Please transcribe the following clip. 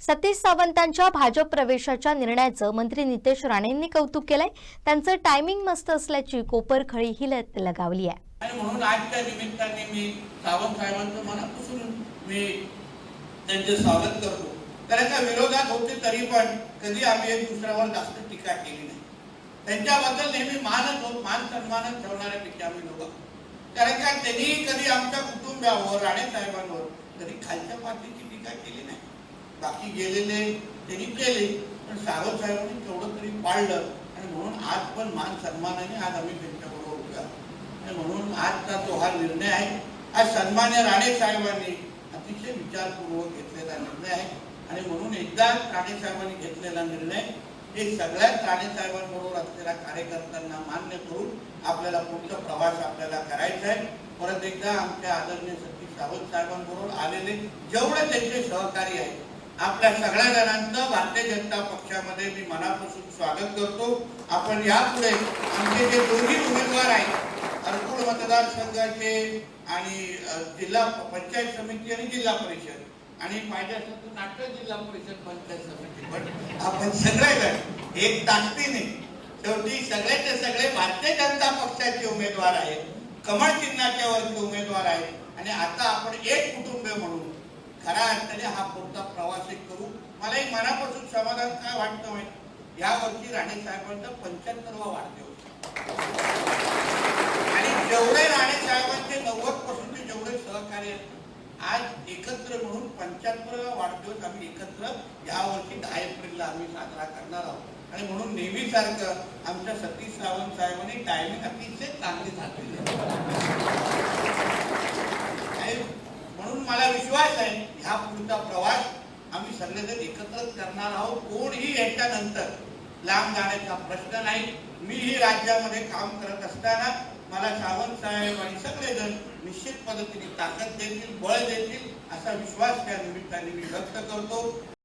सतीश सावंतांच्या भाजप प्रवेशाच्या निर्णयाचं मंत्री नितेश राणेंनी कौतुक केलंय. त्यांचं टायमिंग मस्त असल्याची कोपरखळी ही लगावली आहे. आणि म्हणून आजच्या निमित्ताने मी सावंत साहेबांचं मनापासून मी त्यांचे स्वागत करतो. कारण का विरोधात होते तरी पण कधी आम्ही एक दुसऱ्यावर जास्त टीका केली नाही. त्यांच्याबद्दल नेहमी मानच होत मान सन्मानच ठेवणाऱ्यापैकी आम्ही लोक कारण का त्यांनी कधी आमच्या कुटुंबावर राणे साहेबांवर कधी खालच्या पातळीची टीका केली नाही. बाकी गेलेले त्यांनी केले पण सावंत साहेबांनी तेवढं तरी पाळलं. आणि म्हणून आज पण मान सन्मानाने आज आम्ही त्यांच्याबरोबर उभे आणि म्हणून आजचा तो हा निर्णय आहे. आज सन्मान्य राणे साहेबांनी अतिशय विचारपूर्वक घेतलेला निर्णय आहे. आणि म्हणून एकदा राणे साहेबांनी घेतलेला निर्णय हे सगळ्याच राणे साहेबांबरोबर असलेल्या कार्यकर्त्यांना मान्य करून आपल्याला पुढचा प्रवास आपल्याला करायचा आहे. परत एकदा आमच्या आदरणीय सतीश सावंत साहेबांबरोबर आलेले जेवढे त्यांचे सहकारी आहेत आपल्या सगळ्या जणांचं भारतीय जनता पक्षामध्ये मी मनापासून स्वागत करतो. आपण यापुढे आमचे जे दोन्ही उमेदवार आहेत अर्कुड मतदारसंघाचे आणि जिल्हा पंचायत समिती आणि जिल्हा परिषद. आणि माझ्यासाठी नाटक जिल्हा परिषद पंचायत समिती. पण आपण सगळेजण एक ताकदीने शेवटी सगळेचे सगळे भारतीय जनता पक्षाचे उमेदवार आहेत. कमळ चिन्हाच्या वरचे उमेदवार आहेत. आणि आता आपण एक कुटुंब म्हणून खऱ्या अर्थाने हा पुढचा प्रवास एक करू. मलाही मनापासून समाधान काय वाटतं माहिती? या वर्षी राणे साहेबांचा पंच्याहत्तरवा वाढदिवस. आणि जेवढे राणे साहेबांचे नव्वद पासूनचे जेवढे सहकार्य आज एकत्र म्हणून पंच्याहत्तरवा वाढदिवस आम्ही एकत्र या वर्षी दहा एप्रिलला आम्ही साजरा करणार आहोत. आणि म्हणून नेहमीसारखं आमच्या सतीश सावंत साहेबांनी टायमिंग अतिशय चांगली घातलेली मला विश्वास आहे ह्या पुढचा प्रवास आम्ही सगळेजण एकत्रच करणार आहोत. कोणीही याच्यानंतर लांब जाण्याचा प्रश्न नाही. मीही राज्यामध्ये काम करत असताना मला सावंत साहेब आणि सगळेजण निश्चित पद्धतीने ताकद देतील बळ देतील असा विश्वास त्या निमित्ताने मी व्यक्त करतो.